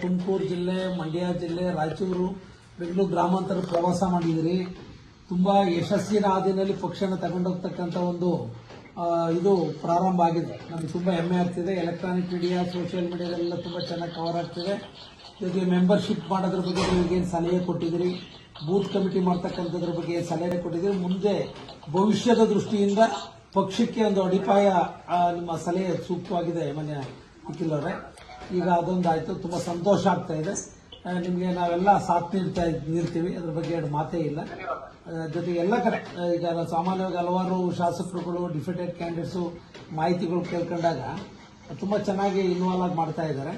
ತುಮಕೂರು ಜಿಲ್ಲೆ, ಮಂಡ್ಯ ಜಿಲ್ಲೆ, ರಾಯಚೂರು, ಬೆಂಗಳೂರು ಗ್ರಾಮಾಂತರ ಪ್ರವಾಸ ಮಾಡಿದಿರಿ. ತುಂಬಾ ಯಶಸ್ಸಿನ ಹಾದಿನಲ್ಲಿ ಪಕ್ಷನ ತಗೊಂಡೋಗ್ತಕ್ಕಂಥ ಒಂದು ಇದು ಪ್ರಾರಂಭ ಆಗಿದೆ. ನಮ್ಗೆ ತುಂಬಾ ಹೆಮ್ಮೆ ಆಗ್ತಿದೆ. ಎಲೆಕ್ಟ್ರಾನಿಕ್ ಮೀಡಿಯಾ, ಸೋಷಿಯಲ್ ಮೀಡಿಯಾದಲ್ಲೆಲ್ಲ ತುಂಬಾ ಚೆನ್ನಾಗಿ ಕವರ್ ಆಗ್ತಿದೆ. ಜೊತೆಗೆ ಮೆಂಬರ್ಶಿಪ್ ಮಾಡೋದ್ರ ಬಗ್ಗೆ ನಿಮಗೆ ಏನು ಸಲಹೆ ಕೊಟ್ಟಿದ್ದೀರಿ? ಬೂತ್ ಕಮಿಟಿ ಮಾಡ್ತಕ್ಕಂಥದ್ರ ಬಗ್ಗೆ ಸಲಹೆ ಕೊಟ್ಟಿದ್ದೀರಿ? ಮುಂದೆ ಭವಿಷ್ಯದ ದೃಷ್ಟಿಯಿಂದ ಪಕ್ಷಕ್ಕೆ ಒಂದು ಅಡಿಪಾಯ ನಿಮ್ಮ ಸಲಹೆ ಸೂಕ್ತವಾಗಿದೆ ಮನೆ ಅವರೇ. ಈಗ ಅದೊಂದಾಯ್ತು. ತುಂಬಾ ಸಂತೋಷ ಆಗ್ತಾ ಇದೆ. ನಿಮ್ಗೆ ನಾವೆಲ್ಲ ಸಾಥ್ ನೀಡ್ತಾ ನೀಡ್ತೀವಿ. ಅದ್ರ ಬಗ್ಗೆ ಎರಡು ಮಾತೇ ಇಲ್ಲ. ಜೊತೆಗೆ ಎಲ್ಲ ಕಡೆ ಈಗ ಸಾಮಾನ್ಯವಾಗಿ ಹಲವಾರು ಶಾಸಕರುಗಳು, ಡಿಫೆಟೆಡ್ ಕ್ಯಾಂಡಿಡೇಟ್ಸು ಮಾಹಿತಿಗಳು ಕೇಳ್ಕೊಂಡಾಗ ತುಂಬಾ ಚೆನ್ನಾಗಿ ಇನ್ವಾಲ್ವ್ ಆಗಿ ಮಾಡ್ತಾ ಇದ್ದಾರೆ.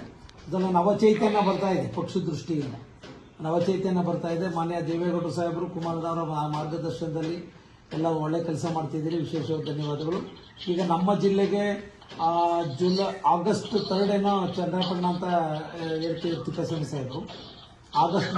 ಇದನ್ನು ನವಚೈತನ್ಯ ಬರ್ತಾ ಇದೆ ಪಕ್ಷ ದೃಷ್ಟಿಯಿಂದ. ನವಚೈತನ್ಯ ಬರ್ತಾ ಇದೆ. ಮಾನ್ಯ ದೇವೇಗೌಡರು ಸಾಹೇಬರು ಕುಮಾರದವರ ಮಾರ್ಗದರ್ಶನದಲ್ಲಿ ಎಲ್ಲ ಒಳ್ಳೆ ಕೆಲಸ ಮಾಡ್ತಿದ್ದೀರಿ ವಿಶೇಷವಾದ ಧನ್ಯವಾದಗಳು. ಈಗ ನಮ್ಮ ಜಿಲ್ಲೆಗೆ ಆ, ಜುಲೈ ಆಗಸ್ಟ್ ತರ್ಡ್ ಏನೋ ಚಂದ್ರಪಣ್ಣ ಅಂತ ಹೇಳ್ತೀವಿ ತಿಪ್ಪೇಸ್ವಾಮಿ ಸಾಹೇಬರು. ಆಗಸ್ಟ್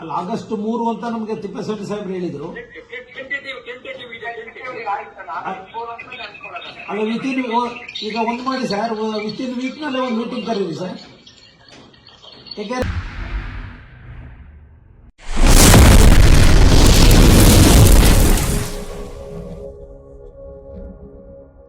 ಅಲ್ಲ ಆಗಸ್ಟ್ ಮೂರು ಅಂತ ನಮಗೆ ತಿಪ್ಪೇಸ್ವಾಮಿ ಸಾಹೇಬ್ರು ಹೇಳಿದ್ರು. ಅಲ್ಲ ವಿತಿನ್ ಈಗ ಒಂದು ಮಾಡಿ ಸರ್ ವಿತಿನ್ ವೀಕ್ನಲ್ಲೇ ಒಂದು ಮೀಟಿಂಗ್ ಕರೀರಿ ಸರ್. ಯಾಕೆ?